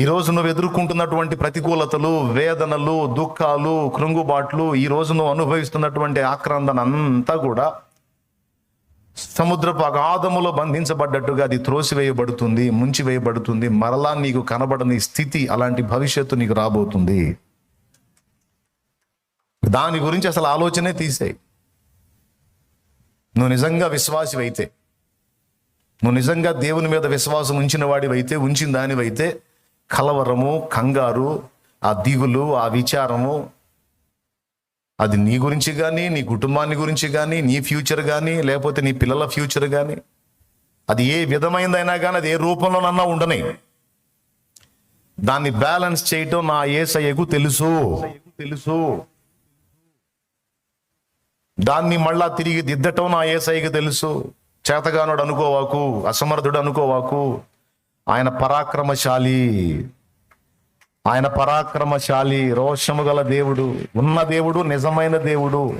ఈరోజు నువ్వు ఎదుర్కొంటున్నటువంటి ప్రతికూలతలు వేదనలు దుఃఖాలు కృంగుబాట్లు ఈ నువ్వు అనుభవిస్తున్నటువంటి ఆక్రందన అంతా కూడా సముద్రపు అగాధములో బంధించబడ్డట్టుగా అది త్రోసివేయబడుతుంది ముంచివేయబడుతుంది. మరలా నీకు కనబడని స్థితి అలాంటి భవిష్యత్తు నీకు రాబోతుంది. దాని గురించి అసలు ఆలోచనే తీసేయి. నువ్వు నిజంగా విశ్వాసివైతే నువ్వు నిజంగా దేవుని మీద విశ్వాసం ఉంచిన వాడివైతే ఉంచిన దానివైతే కలవరము కంగారు ఆ దిగులు ఆ విచారము అది నీ గురించి కానీ నీ కుటుంబాన్ని గురించి కానీ నీ ఫ్యూచర్ కానీ లేకపోతే నీ పిల్లల ఫ్యూచర్ కానీ అది ఏ విధమైనదైనా కానీ అది ఏ రూపంలోనన్నా ఉండని. దాన్ని బ్యాలెన్స్ చేయటం నా ఏసయ్యకు తెలుసు. తెలుసు. దాన్ని మళ్ళా తిరిగి దిద్దటం నా ఏసైకి తెలుసు. చేతగానుడు అనుకోవాకు అసమర్థుడు అనుకోవాకు ఆయన పరాక్రమశాలి. ఆయన పరాక్రమశాలి రోషము గల దేవుడు ఉన్న దేవుడు నిజమైన దేవుడు.